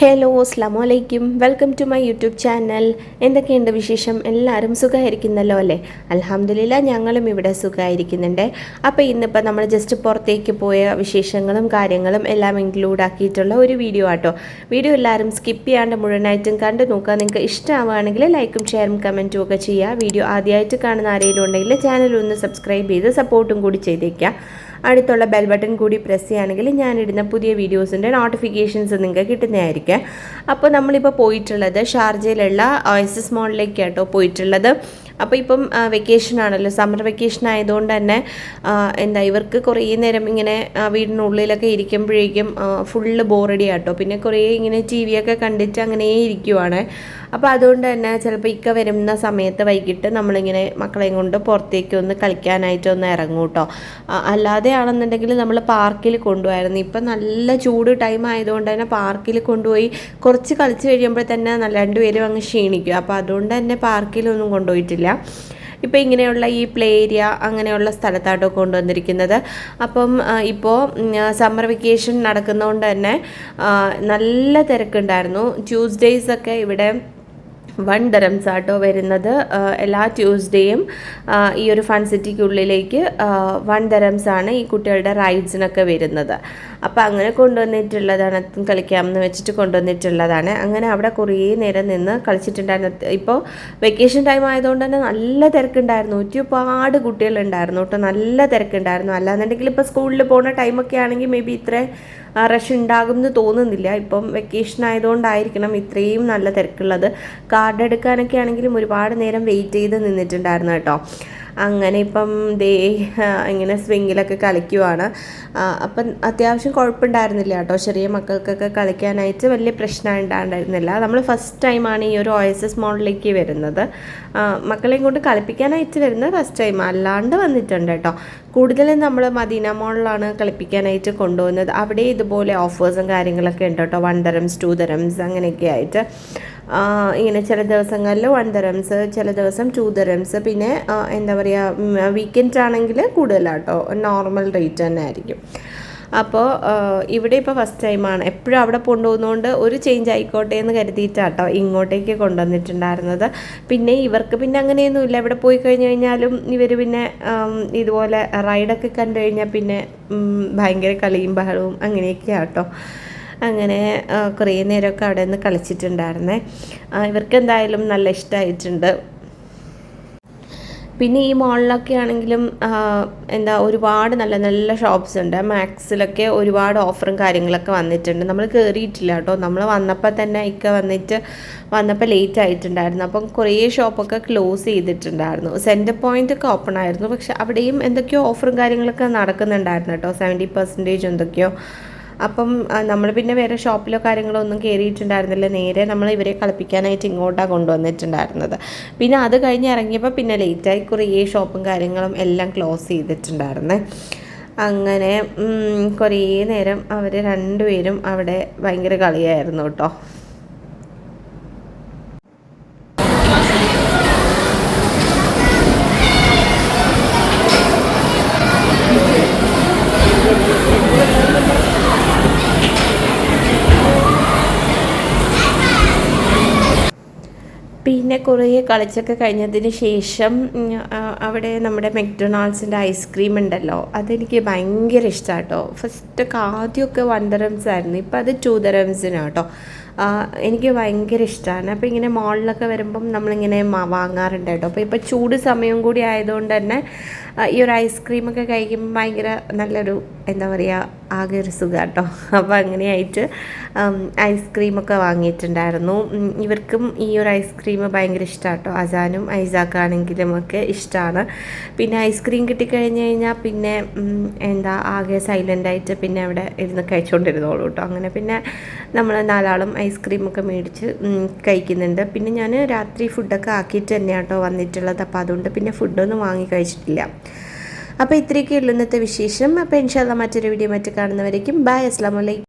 Hello അസ്ലാം വലൈക്കും welcome to my YouTube channel എന്തൊക്കെയുണ്ട് വിശേഷം? എല്ലാവരും സുഖമായിരിക്കുന്നല്ലോ അല്ലേ? അലഹമില്ല ഞങ്ങളും ഇവിടെ സുഖമായിരിക്കുന്നുണ്ട്. അപ്പോൾ ഇന്നിപ്പോൾ നമ്മൾ ജസ്റ്റ് പുറത്തേക്ക് പോയ വിശേഷങ്ങളും കാര്യങ്ങളും എല്ലാം ഇൻക്ലൂഡ് ആക്കിയിട്ടുള്ള ഒരു വീഡിയോ ആട്ടോ. വീഡിയോ എല്ലാവരും സ്കിപ്പ് ചെയ്യാണ്ട് മുഴുവനായിട്ടും കണ്ടു നോക്കുക. നിങ്ങൾക്ക് ഇഷ്ടമാവുകയാണെങ്കിൽ ലൈക്കും ഷെയറും കമന്റും ഒക്കെ ചെയ്യുക. വീഡിയോ ആദ്യമായിട്ട് കാണുന്ന ആരെങ്കിലും ഉണ്ടെങ്കിൽ ചാനൽ ഒന്ന് സബ്സ്ക്രൈബ് ചെയ്ത് സപ്പോർട്ടും കൂടി ചെയ്തേക്കുക. അടുത്തുള്ള ബെൽ ബട്ടൺ കൂടി പ്രസ് ചെയ്യുകയാണെങ്കിൽ ഞാനിടുന്ന പുതിയ വീഡിയോസിന്റെ നോട്ടിഫിക്കേഷൻസ് നിങ്ങൾക്ക് കിട്ടുന്നതായിരിക്കും. അപ്പോൾ നമ്മളിപ്പോൾ പോയിട്ടുള്ളത് ഷാർജയിലുള്ള ഓയസസ് മോളിലേക്ക് കേട്ടോ പോയിട്ടുള്ളത്. അപ്പോൾ ഇപ്പം വെക്കേഷൻ ആണല്ലോ. സമ്മർ വെക്കേഷൻ ആയതുകൊണ്ട് തന്നെ എന്താ ഇവർക്ക് കുറേ നേരം ഇങ്ങനെ വീടിനുള്ളിലൊക്കെ ഇരിക്കുമ്പോഴേക്കും ഫുള്ള് ബോറടി ആട്ടോ പിന്നെ കുറേ ഇങ്ങനെ ടി വി ഒക്കെ കണ്ടിട്ട് അങ്ങനെ ഇരിക്കുവാണ്. അപ്പോൾ അതുകൊണ്ട് തന്നെ ചിലപ്പോൾ ഇക്ക വരുന്ന സമയത്ത് വൈകിട്ട് നമ്മളിങ്ങനെ മക്കളെയും കൊണ്ട് പുറത്തേക്ക് ഒന്ന് കളിക്കാനായിട്ട് ഒന്ന് ഇറങ്ങും കേട്ടോ അല്ലാതെ ആണെന്നുണ്ടെങ്കിൽ നമ്മൾ പാർക്കിൽ കൊണ്ടുപോയായിരുന്നു. ഇപ്പം നല്ല ചൂട് ടൈം ആയതുകൊണ്ട് തന്നെ പാർക്കിൽ കൊണ്ടുപോയി കുറച്ച് കളിച്ച് കഴിയുമ്പോൾ തന്നെ നല്ല രണ്ടുപേരും അങ്ങ് ക്ഷീണിക്കും. അപ്പോൾ അതുകൊണ്ട് തന്നെ പാർക്കിലൊന്നും കൊണ്ടുപോയിട്ടില്ല. ഇപ്പോൾ ഇങ്ങനെയുള്ള ഈ പ്ലേ ഏരിയ അങ്ങനെയുള്ള സ്ഥലത്താട്ടോ കൊണ്ടുവന്നിരിക്കുന്നത്. അപ്പം ഇപ്പോൾ സമ്മർ വെക്കേഷൻ നടക്കുന്നതുകൊണ്ട് തന്നെ നല്ല തിരക്കുണ്ടായിരുന്നു. ട്യൂസ്ഡേയ്സ് ഒക്കെ ഇവിടെ വൺ ദറംസ് ആട്ടോ വരുന്നത് എല്ലാ ട്യൂസ്ഡേയും ഈ ഒരു ഫൺ സിറ്റിക്കുള്ളിലേക്ക് വൺ ദറംസ് ആണ് ഈ കുട്ടികളുടെ റൈഡ്സിനൊക്കെ വരുന്നത്. അപ്പോൾ അങ്ങനെ കൊണ്ടുവന്നിട്ടുള്ളതാണ്. കളിക്കാമെന്ന് വെച്ചിട്ട് കൊണ്ടുവന്നിട്ടുള്ളതാണ്. അങ്ങനെ അവിടെ കുറേ നേരം നിന്ന് കളിച്ചിട്ടുണ്ടായിരുന്നു. ഇപ്പോൾ വെക്കേഷൻ ടൈം ആയതുകൊണ്ട് തന്നെ നല്ല തിരക്കുണ്ടായിരുന്നു. ഒരുപാട് കുട്ടികളുണ്ടായിരുന്നു കേട്ടോ. നല്ല തിരക്കുണ്ടായിരുന്നു. അല്ലാന്നുണ്ടെങ്കിൽ ഇപ്പോൾ സ്കൂളിൽ പോകുന്ന ടൈമൊക്കെ ആണെങ്കിൽ മേ ബി ഇത്ര റഷ് ഉണ്ടാകും എന്ന് തോന്നുന്നില്ല. ഇപ്പം വെക്കേഷൻ ആയതുകൊണ്ടായിരിക്കണം ഇത്രയും നല്ല തിരക്കുള്ളത്. കാർഡ് എടുക്കാനൊക്കെ ആണെങ്കിലും ഒരുപാട് നേരം വെയിറ്റ് ചെയ്ത് നിന്നിട്ടുണ്ടായിരുന്നു കേട്ടോ. അങ്ങനെ ഇപ്പം ദേ ഇങ്ങനെ സ്വിങ്ങിലൊക്കെ കളിക്കുവാണ്. അപ്പം അത്യാവശ്യം കുഴപ്പമുണ്ടായിരുന്നില്ല കേട്ടോ. ചെറിയ മക്കൾക്കൊക്കെ കളിക്കാനായിട്ട് വലിയ പ്രശ്നം ഉണ്ടായിരുന്നില്ല നമ്മൾ ഫസ്റ്റ് ടൈമാണ് ഈ ഒരു ഒ എസ് എസ് മോഡലിലേക്ക് വരുന്നത് മക്കളെയും കൊണ്ട് കളിപ്പിക്കാനായിട്ട് വരുന്നത് ഫസ്റ്റ് ടൈം അല്ലാണ്ട് വന്നിട്ടുണ്ട് കേട്ടോ. കൂടുതലും നമ്മൾ മദീന മോളിലാണ് കളിപ്പിക്കാനായിട്ട് കൊണ്ടുപോകുന്നത്. അവിടെ ഇതുപോലെ ഓഫേഴ്സും കാര്യങ്ങളൊക്കെ ഉണ്ട് കേട്ടോ. വൺ ദരംസ് ടു ദരംസ് അങ്ങനെയൊക്കെ ആയിട്ട്. ഇങ്ങനെ ചില ദിവസങ്ങളിൽ വൺ ദരംസ് ചില ദിവസം ടു ദരംസ് പിന്നെ എന്താ പറയുക വീക്കെൻഡ് ആണെങ്കിൽ കൂടുതലാട്ടോ. നോർമൽ റേറ്റ് തന്നെ ആയിരിക്കും. അപ്പോൾ ഇവിടെ ഇപ്പോൾ ഫസ്റ്റ് ടൈമാണ് എപ്പോഴും അവിടെ കൊണ്ടുപോകുന്നതുകൊണ്ട് ഒരു ചേഞ്ച് ആയിക്കോട്ടെ എന്ന് കരുതിയിട്ടാട്ടോ ഇങ്ങോട്ടേക്ക് കൊണ്ടുവന്നിട്ടുണ്ടായിരുന്നത്. പിന്നെ ഇവർക്ക് പിന്നെ അങ്ങനെയൊന്നുമില്ല. ഇവിടെ പോയി കഴിഞ്ഞ് കഴിഞ്ഞാലും ഇവർ പിന്നെ ഇതുപോലെ റൈഡൊക്കെ കണ്ടു കഴിഞ്ഞാൽ പിന്നെ ഭയങ്കര കളിയും ബഹളവും അങ്ങനെയൊക്കെ ആട്ടോ അങ്ങനെ കുറേ നേരമൊക്കെ അവിടെ നിന്ന് കളിച്ചിട്ടുണ്ടായിരുന്നേ. ഇവർക്ക് എന്തായാലും നല്ല ഇഷ്ടമായിട്ടുണ്ട് പിന്നെ ഈ മോളിലൊക്കെ ആണെങ്കിലും എന്താ ഒരുപാട് നല്ല നല്ല ഷോപ്സ് ഉണ്ട്. മാക്സിലൊക്കെ ഒരുപാട് ഓഫറും കാര്യങ്ങളൊക്കെ വന്നിട്ടുണ്ട്. നമ്മൾ കയറിയിട്ടില്ല കേട്ടോ. നമ്മൾ വന്നപ്പോൾ തന്നെ ഇക്ക വന്നിട്ട് വന്നപ്പോൾ ലേറ്റ് ആയിട്ടുണ്ടായിരുന്നു. അപ്പം കുറേ ഷോപ്പൊക്കെ ക്ലോസ് ചെയ്തിട്ടുണ്ടായിരുന്നു. സെന്റർ പോയിന്റ് ഒക്കെ ഓപ്പൺ ആയിരുന്നു. പക്ഷെ അവിടെയും എന്തൊക്കെയോ ഓഫറും കാര്യങ്ങളൊക്കെ നടക്കുന്നുണ്ടായിരുന്നു കേട്ടോ. സെവന്റി പെർസെന്റേജ് എന്തൊക്കെയോ. അപ്പം നമ്മൾ പിന്നെ വേറെ ഷോപ്പിലോ കാര്യങ്ങളോ ഒന്നും കയറിയിട്ടുണ്ടായിരുന്നില്ല നേരെ നമ്മൾ ഇവരെ കളിപ്പിക്കാനായിട്ട് ഇങ്ങോട്ടാണ് കൊണ്ടുവന്നിട്ടുണ്ടായിരുന്നത്. പിന്നെ അത് കഴിഞ്ഞ് ഇറങ്ങിയപ്പോൾ പിന്നെ ലേറ്റായി കുറേ ഷോപ്പും കാര്യങ്ങളും എല്ലാം ക്ലോസ് ചെയ്തിട്ടുണ്ടായിരുന്നേ. അങ്ങനെ കുറേ നേരം അവർ രണ്ടുപേരും അവിടെ ഭയങ്കര കളിയായിരുന്നു കേട്ടോ. പിന്നെ കുറേ കളിച്ചൊക്കെ കഴിഞ്ഞതിന് ശേഷം അവിടെ നമ്മുടെ മെക്ഡൊണാൾഡ്സിന്റെ ഐസ്ക്രീം ഉണ്ടല്ലോ അതെനിക്ക് ഭയങ്കര ഇഷ്ടമാണ് കേട്ടോ ഫസ്റ്റൊക്കെ ആദ്യമൊക്കെ വൺ ദറംസ് ആയിരുന്നു ഇപ്പം അത് ടു ദറംസിനാണ് കേട്ടോ എനിക്ക് ഭയങ്കര ഇഷ്ടമാണ് അപ്പോൾ ഇങ്ങനെ മോളിലൊക്കെ വരുമ്പം നമ്മളിങ്ങനെ വാങ്ങാറുണ്ട് കേട്ടോ. അപ്പോൾ ഇപ്പോൾ ചൂട് സമയം കൂടി ആയതുകൊണ്ട് തന്നെ ഈ ഒരു ഐസ്ക്രീമൊക്കെ കഴിക്കുമ്പോൾ ഭയങ്കര നല്ലൊരു എന്താ പറയുക ആകെ ഒരു സുഖം കേട്ടോ അപ്പോൾ അങ്ങനെയായിട്ട് ഐസ്ക്രീമൊക്കെ വാങ്ങിയിട്ടുണ്ടായിരുന്നു. ഇവർക്കും ഈ ഒരു ഐസ്ക്രീം ഭയങ്കര ഇഷ്ടമാണ് കേട്ടോ അജാനും ഐസാക്കാണെങ്കിലും ഒക്കെ ഇഷ്ടമാണ് പിന്നെ ഐസ്ക്രീം കിട്ടിക്കഴിഞ്ഞ് കഴിഞ്ഞാൽ പിന്നെ എന്താ ആകെ സൈലന്റായിട്ട് പിന്നെ അവിടെ ഇരുന്ന് കഴിച്ചുകൊണ്ടിരുന്നോളൂ കേട്ടോ അങ്ങനെ പിന്നെ നമ്മൾ നാലാളും ഐസ്ക്രീമൊക്കെ മേടിച്ച് കഴിക്കുന്നുണ്ട്. പിന്നെ ഞാൻ രാത്രി ഫുഡൊക്കെ ആക്കിയിട്ട് തന്നെയാണ് കേട്ടോ വന്നിട്ടുള്ളത്. അപ്പോൾ അതുകൊണ്ട് പിന്നെ ഫുഡൊന്നും വാങ്ങി കഴിച്ചിട്ടില്ല. അപ്പോൾ ഇത്രയൊക്കെ ഉള്ളൂ ഇന്നത്തെ വിശേഷം. അപ്പോൾ ഇൻഷാല്ല മറ്റൊരു വീഡിയോ മറ്റു കാണുന്നവരേക്കും. ബായ് അസ്ലാം വലൈക്കും